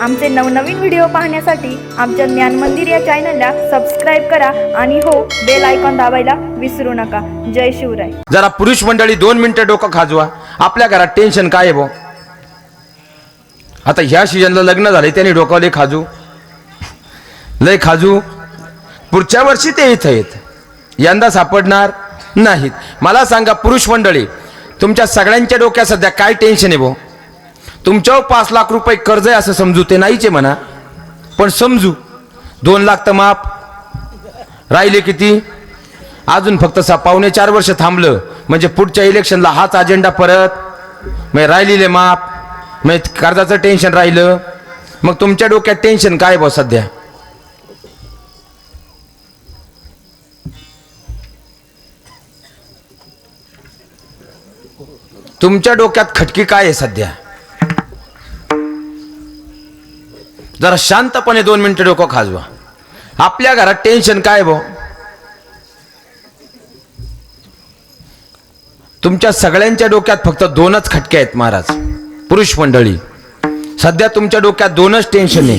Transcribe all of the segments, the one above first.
आमचे नवनवीन व्हिडिओ पाहण्यासाठी आमच्या ज्ञान मंदिर या चॅनलला सबस्क्राईब करा आणि हो बेल आयकॉन दाबायला विसरू नका. जय शिवराय. जरा पुरुष मंडळी दोन मिनिटं डोकं खाजवा. आपल्या घरात टेन्शन काय आहे भाऊ आता ह्या सीजनला लग्न झाले त्यांनी डोकं लय खाजू लय खाजू पुढच्या वर्षी ते इथं येत. यंदा सापडणार नाहीत. मला सांगा पुरुष मंडळी तुमच्या सगळ्यांच्या डोक्यात सध्या काय टेन्शन आहे भाऊ तुमच्यावर पाच लाख रुपये कर्ज आहे असं समजू ते नाहीचे म्हणा. पण समजू. दोन लाख तर माप राहिले किती? अजून फक्त सा पावणे चार वर्ष थांबलं. म्हणजे पुढच्या इलेक्शनला हाच अजेंडा परत. मग राहिलेले माप मग कर्जाचं टेन्शन राहिलं. मग तुमच्या डोक्यात टेन्शन काय बा सध्या? तुमच्या डोक्यात खटकी काय आहे सध्या? जरा शांतपणे दोन मिनिटं डोकं खाजवा. आपल्या घरात टेन्शन काय भाऊ तुमच्या सगळ्यांच्या डोक्यात फक्त दोनच खटके आहेत महाराज. पुरुष मंडळी सध्या तुमच्या डोक्यात दोनच टेन्शन आहे.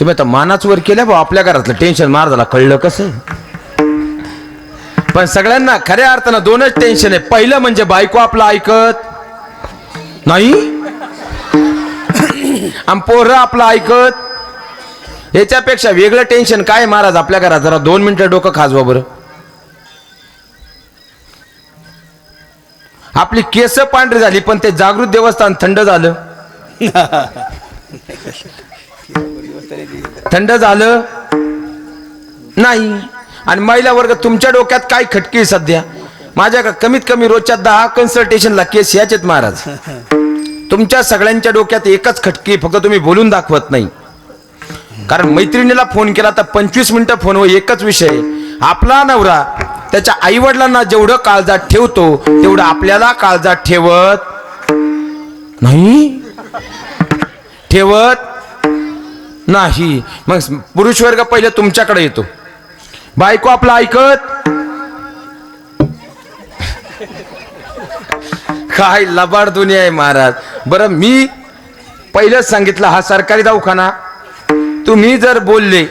तुम्ही आता मानाच वर केल्या भाऊ आपल्या घरातलं टेन्शन महाराजाला कळलं कसं? पण सगळ्यांना खऱ्या अर्थानं दोनच टेन्शन आहे. पहिलं म्हणजे बायको आपलं ऐकत. नाही? आणि पोरं आपलं ऐकत. याच्यापेक्षा वेगळं टेन्शन काय महाराज? आपल्या घरात जरा दोन मिनिटं डोकं खाजवा बरं. आपली केस पांढरी झाली पण ते जागृत देवस्थान थंड झालं. थंड झालं? नाही. आणि महिला वर्ग तुमच्या डोक्यात काय खटकी आहे सध्या? माझ्या का कमीत कमी रोजच्या दहा कन्सल्टेशनला केस याचेत महाराज. तुमच्या सगळ्यांच्या डोक्यात एकच खटकी फक्त तुम्ही बोलून दाखवत नाही. कारण मैत्रिणीला फोन केला तर पंचवीस मिनिटं फोनवर हो, एकच विषय आपला नवरा त्याच्या आईवडिलांना जेवढं काळजात ठेवतो तेवढं आपल्याला काळजात ठेवत नाही. ठेवत नाही. मग पुरुष वर्ग पहिले तुमच्याकडे येतो. बायको आपला ऐकत काय लबाड दुनिया आहे महाराज. बरं मी पहिलंच सांगितलं हा सरकारी दवाखाना. तुम्ही जर बोलले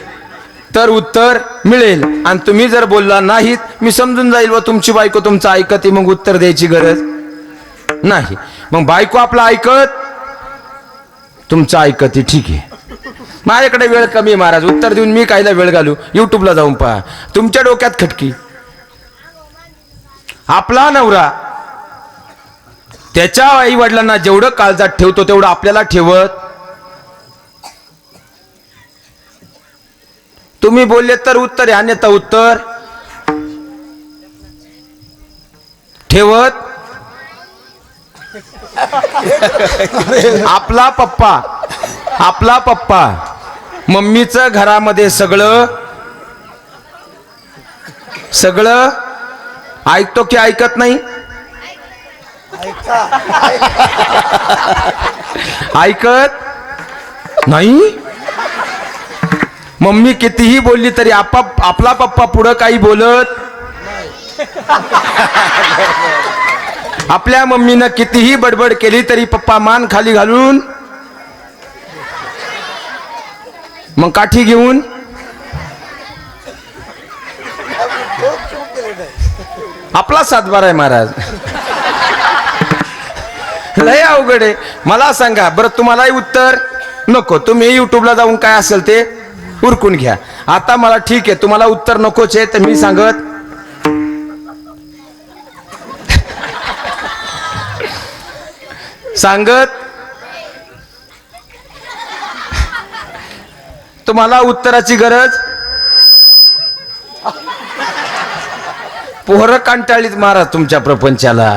तर उत्तर मिळेल. आणि तुम्ही जर बोलला नाहीत मी समजून जाईल व तुमची बायको तुमचं ऐकते मग उत्तर द्यायची गरज नाही. मग बायको आपलं ऐकत तुमचं ऐकते ठीक आहे. माझ्याकडे वेळ कमी महाराज. उत्तर देऊन मी कायला वेळ घालू. युट्यूबला जाऊन पहा. तुमच्या डोक्यात खटकी. आपला नवरा त्याच्या आई वडिलांना जेवढं काळजात ठेवतो तेवढं आपल्याला ठेवत. तुम्ही बोलले तर उत्तर आहे अन्यथा उत्तर. ठेवत. आपला पप्पा आपला पप्पा. मम्मीचं घरामध्ये सगळं सगळं. ऐकतो की ऐकत नाही? ऐकत? नाही? मम्मी कितीही बोलली तरी आपा आपला पप्पा पुढं काही बोलत? आपल्या मम्मीनं कितीही बडबड केली तरी पप्पा मान खाली घालून? मग काठी घेऊन? आपला सातबार आहे महाराज. लय अवघड आहे. मला सांगा बरं तुम्हालाही उत्तर? नको तुम्ही युट्यूबला जाऊन काय असेल ते उरकून घ्या. आता मला ठीक आहे तुम्हाला उत्तर नकोच आहे तर मी सांगत सांगत तुम्हाला उत्तराची गरज? पोहर कंटाळीत मारा तुमच्या प्रपंचाला.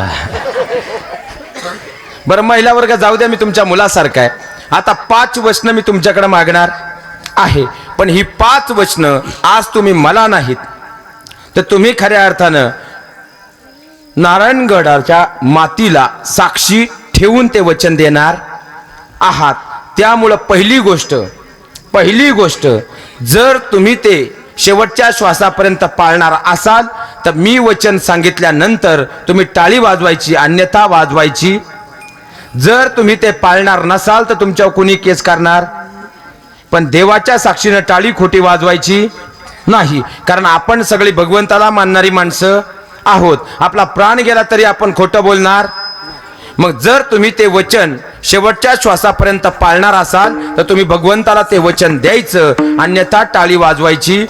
बरं महिला वर्ग जाऊ द्या मी तुमच्या मुलासारखा आहे. आता पाच वचनं मी तुमच्याकडे मागणार आहे. पण ही पाच वचनं आज तुम्ही मला नाहीत. तर तुम्ही खऱ्या अर्थानं नारायणगडाच्या मातीला साक्षी ठेवून ते वचन देणार आहात. त्यामुळं पहिली गोष्ट पहिली गोष्ट जर तुम्ही ते शेवटच्या श्वासापर्यंत पाळणार असाल तर मी वचन सांगितल्यानंतर तुम्ही टाळी वाजवायची अन्यथा वाजवायची जर तुम्ही ते पाळणार नसाल तर तुमच्यावर कुणी केस करणार? पण देवाच्या साक्षीनं टाळी खोटी वाजवायची नाही. कारण आपण सगळी भगवंताला मानणारी माणसं आहोत. आपला प्राण गेला तरी आपण खोटं बोलणार? मग जर तुम्ही ते वचन शेवटच्या श्वासापर्यंत पाळणार असाल तर तुम्ही भगवंताला ते वचन द्यायचं अन्यथा टाळी वाजवायची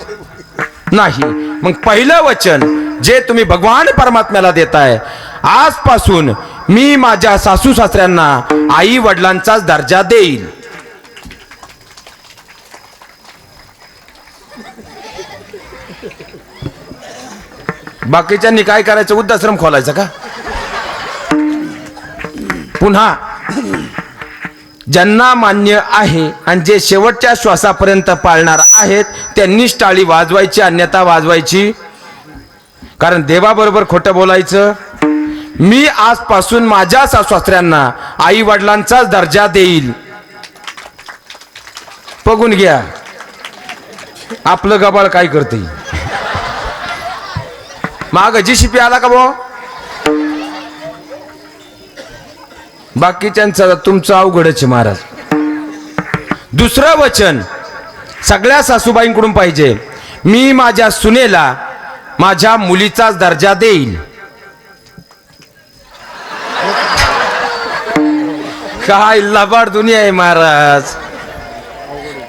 नाही. मग पहिलं वचन जे तुम्ही भगवान परमात्म्याला देताय आजपासून मी माझ्या सासू सासऱ्यांना आई वडिलांचाच दर्जा देईल बाकीच्यांनी काय करायचं? वृद्धाश्रम खोलायचं का? पुन्हा ज्यांना मान्य आहे आणि जे शेवटच्या श्वासापर्यंत पाळणार आहेत त्यांनीच टाळी वाजवायची अन्यथा वाजवायची. कारण देवाबरोबर खोटं बोलायचं मी आजपासून माझ्या सासऱ्यांना आई वडिलांचाच दर्जा देईल. बघून घ्या. आपलं गबाळ काय करते? माग शिपी आला का भाऊ? बाकीच्यांचं तुमचं अवघडच महाराज. दुसरं वचन सगळ्या सासूबाईंकडून पाहिजे. मी माझ्या सुनेला माझ्या मुलीचाच दर्जा देईल. काय लबाड दुनिया आहे महाराज.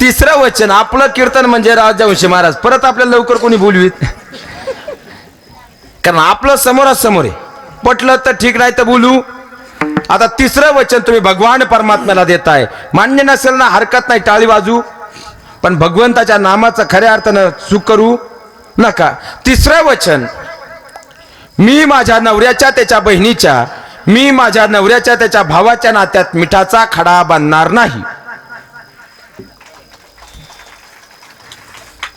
तिसरं वचन आपलं कीर्तन म्हणजे राजवंशी महाराज. परत आपल्याला लवकर कोणी बोलवीत? कारण आपलं समोरासमोर आहे. पटलं तर ठीक नाही तर बोलू. आता तिसरं वचन तुम्ही भगवान परमात्म्याला देताय. मान्य नसेल ना हरकत नाही टाळी वाजू. पण भगवंताच्या नामाचं खऱ्या अर्थानं चूक करू नका. तिसरं वचन मी माझ्या नवऱ्याच्या त्याच्या बहिणीच्या मी माझ्या नवऱ्याच्या त्याच्या भावाच्या नात्यात मिठाचा खडा बांधणार नाही.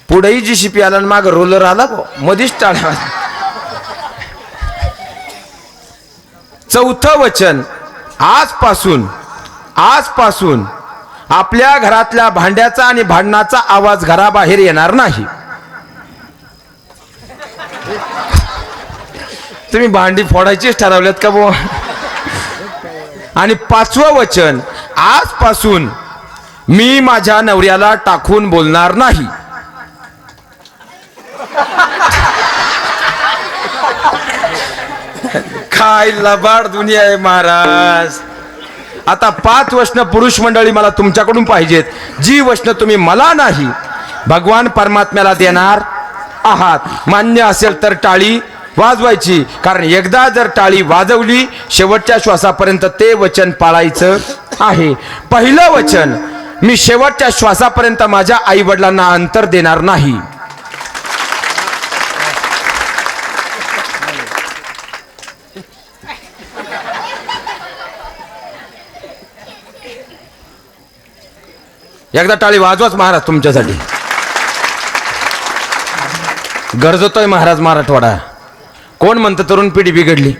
पुढेही जी शिपी आला आणि माग रोलर आला गो मधीच टाळ्या चौथं वचन. आजपासून आजपासून आपल्या घरातल्या भांड्याचा आणि भांडणाचा आवाज घराबाहेर येणार नाही. तुम्ही भांडी फोडायचीच ठरवल्यात का बुवा? आणि पाचवं वचन आजपासून मी माझ्या नवऱ्याला टाकून बोलणार नाही. काय लबाड दुनिया आहे महाराज. आता पाच वचन पुरुष मंडळी मला तुमच्याकडून पाहिजेत. जी वचनं तुम्ही मला नाही भगवान परमात्म्याला देणार आहात. मान्य असेल तर टाळी वाजवायची. कारण एकदा जर टाळी वाजवली शेवटच्या श्वासापर्यंत ते वचन पाळायचं आहे. पहिलं वचन मी शेवटच्या श्वासापर्यंत माझ्या आई वडिलांना अंतर देणार नाही. एकदा टाळी वाजवाच महाराज तुमच्यासाठी. गरजतोय महाराज मराठवाडा. कोण म्हणतं तरुण पिढी बिघडली?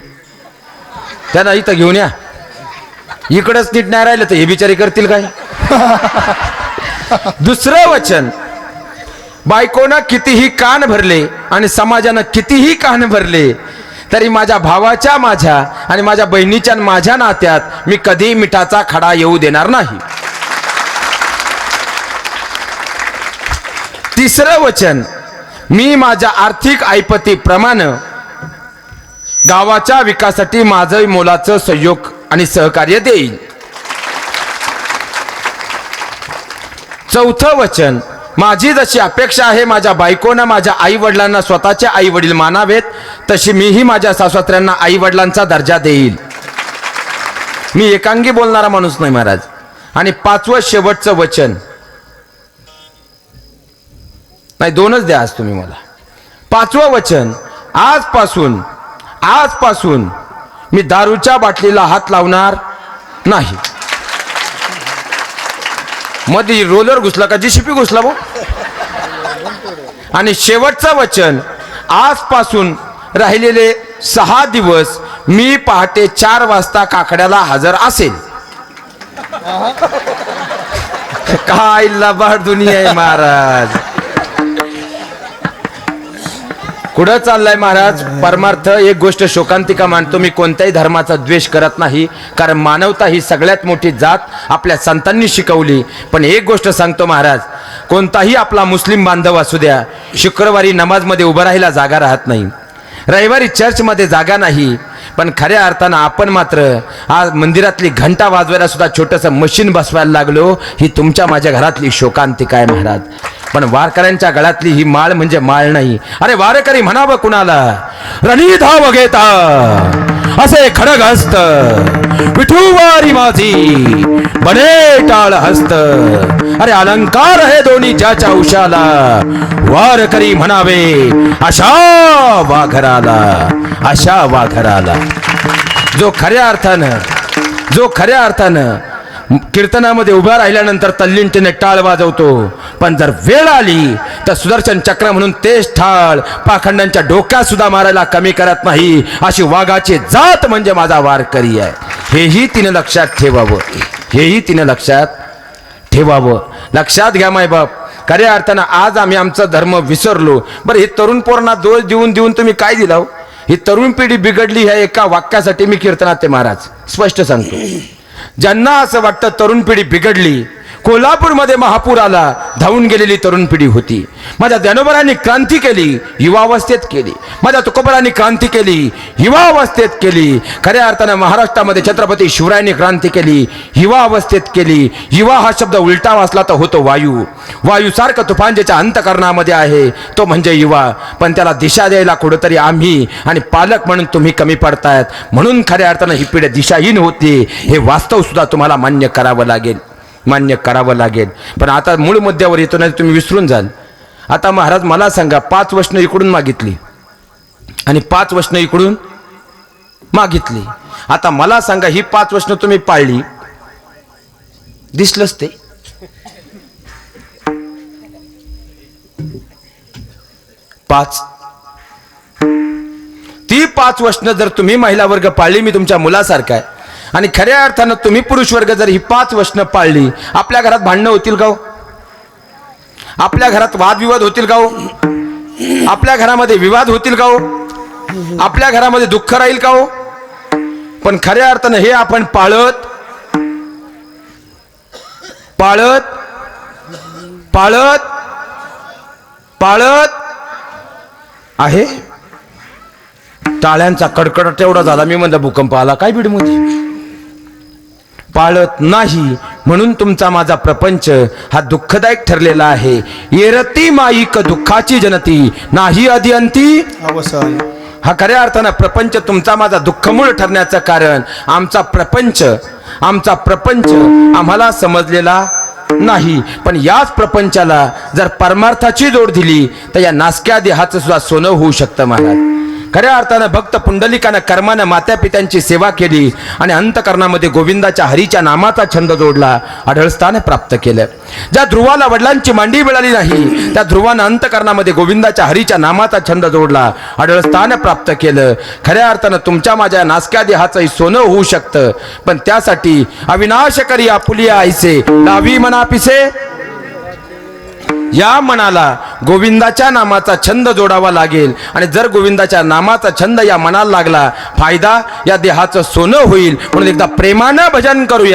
त्यांना इथं घेऊन या. इकडंच नीट नाही राहिलं तर हे बिचारी करतील काय? दुसरं वचन. बायकोनं कितीही कान भरले आणि समाजानं कितीही कान भरले तरी माझ्या भावाच्या माझ्या आणि माझ्या बहिणीच्या माझ्या नात्यात मी कधी मिठाचा खडा येऊ देणार नाही. तिसरं वचन. मी माझ्या आर्थिक ऐपतीप्रमाणे गावाच्या विकासासाठी माझं मोलाचं सहयोग आणि सहकार्य देईल चौथं वचन. माझी जशी अपेक्षा आहे माझ्या बायकोनं माझ्या आई वडिलांना स्वतःचे आई वडील मानावेत तशी मीही माझ्या सासवत्र्यांना आई वडिलांचा दर्जा देईल मी एकांगी बोलणारा माणूस नाही महाराज. आणि पाचवं शेवटचं वचन. नाही दोनच द्या आज तुम्ही मला. पाचवं वचन. आजपासून आजपासून मी दारूच्या बाटलीला हात लावणार नाही. मध्ये रोलर घुसला का? जीसीपी घुसला भाऊ आणि शेवटचं वचन आजपासून राहिलेले सहा दिवस मी पहाटे चार वाजता काकड्याला हजर असेल. काय लबाड दुनिया आहे महाराज. कुठं चाललाय महाराज? परमार्थ एक गोष्ट शोकांतिका मानतो मी कोणत्याही धर्माचा द्वेष करत नाही कारण मानवता ही सगळ्यात मोठी जात आपल्या संतांनी शिकवली. पण एक गोष्ट सांगतो महाराज कोणताही आपला मुस्लिम बांधव असू द्या शुक्रवारी नमाजमध्ये उभं राहायला जागा राहत नाही. रविवारी चर्चमध्ये जागा नाही पण खऱ्या अर्थानं आपण मात्र आज मंदिरातली घंटा वाजवायला सुद्धा छोटंसं मशीन बसवायला लागलो ही तुमच्या माझ्या घरातली शोकांतिका आहे महाराज. पण वारकऱ्यांच्या गळ्यातली ही माळ म्हणजे माळ नाही. अरे वारकरी म्हणावं कुणाला? रणी धाव घेता. असे खडग हस्त विठूवारी माझी. बने टाळ हस्त. अरे अलंकार आहे दोन्ही ज्याच्या उशाला. वारकरी म्हणावे अशा वाघराला अशा वाघराला. जो खऱ्या अर्थानं जो खऱ्या अर्थानं कीर्तनामध्ये उभा राहिल्यानंतर तल्लींटीने टाळ वाजवतो. पण जर वेळ आली तर सुदर्शन चक्र म्हणून तेच ठाळ पाखंडांच्या डोक्यात सुद्धा मारायला कमी करत नाही. अशी वाघाची जात म्हणजे माझा वारकरी आहे. हेही तिने लक्षात ठेवावं. हेही तिने लक्षात ठेवावं. लक्षात घ्या माय बाप. खऱ्या अर्थानं आज आम्ही आमचा धर्म विसरलो. बरं हे तरुण पोरांना दोष देऊन देऊन तुम्ही काय दिला? ही तरुण पिढी बिघडली ह्या एका वाक्यासाठी मी कीर्तनात ते महाराज स्पष्ट सांगतो. ज्यांना असं वाटतं तरुण पिढी बिघडली कोल्हापूरमध्ये महापूर आला धावून गेलेली तरुण पिढी होती. माझ्या ज्ञानोबरांनी क्रांती केली युवावस्थेत केली. माझ्या तुकोबरांनी क्रांती केली युवावस्थेत केली. खऱ्या अर्थानं महाराष्ट्रामध्ये छत्रपती शिवरायांनी क्रांती केली युवावस्थेत केली. युवा हा शब्द उलटा वाचला तर होतो वायू. वायूसारखं तुफान ज्याच्या अंतकरणामध्ये आहे तो म्हणजे युवा. पण त्याला दिशा द्यायला कुठंतरी आम्ही आणि पालक म्हणून तुम्ही कमी पडतायत. म्हणून खऱ्या अर्थानं ही पिढी दिशाहीन होती. हे वास्तव सुद्धा तुम्हाला मान्य करावं लागेल. मान्य करावं लागेल. पण आता मूळ मुद्द्यावर येतो नाही तुम्ही विसरून जाल. आता महाराज मला सांगा पाच वचनं इकडून मागितली. आणि पाच वचनं इकडून मागितली. आता मला सांगा ही पाच वचनं तुम्ही पाळली. दिसलंच ते. पाच. ती पाच वचनं जर तुम्ही महिला वर्ग पाळली मी तुमच्या मुलासारखा आहे. आणि खऱ्या अर्थानं तुम्ही पुरुष वर्ग जर ही पाच वचनं पाळली आपल्या घरात भांडणं होतील का हो? आपल्या घरात वादविवाद होतील का हो? आपल्या घरामध्ये विवाद होतील का हो? आपल्या घरामध्ये दुःख राहील का हो? पण खऱ्या अर्थानं हे आपण पाळत पाळत पाळत पाळत आहे? टाळ्यांचा कडकडाट एवढा झाला मी म्हणलं भूकंप आला. काय बीडमध्ये पाळत नाही. म्हणून तुमचा माझा प्रपंच हा दुःखदायक ठरलेला आहे. येरती माईक दुःखाची जनती नाही अधिअंती अवसान हा खऱ्या अर्थानं प्रपंच तुमचा माझा दुःखमूळ ठरण्याचं कारण. आमचा प्रपंच आमचा प्रपंच आम्हाला समजलेला नाही. पण याच प्रपंचाला जर परमार्थाची जोड दिली तर या नासक्या देहाचं सुद्धा सोनं होऊ शकतं महाराज. खऱ्या अर्थानं भक्त पुंडलिकानं कर्मानं मात्या पित्यांची सेवा केली आणि अंतकरणामध्ये गोविंदाच्या हरीच्या नामाचा छंद जोडला आढळस्थान प्राप्त केलं. ज्या ध्रुवाला वडिलांची मांडी मिळाली नाही त्या ध्रुवानं अंतकरणामध्ये गोविंदाच्या हरीच्या नामाचा छंद जोडला आढळस्थान प्राप्त केलं. खऱ्या अर्थानं तुमच्या माझ्या नासक्या देहाचंही सोनं होऊ शकतं पण त्यासाठी अविनाशकरी आपुलिया आईसे लावी मना पिसे या मनाला गोविंदाच्या नामाचा छंद जोडावा लागेल. आणि जर गोविंदाच्या नामाचा छंद या मनाला लागला फायदा या देहाचं सोनं होईल. म्हणून एकदा प्रेमानं भजन करूया.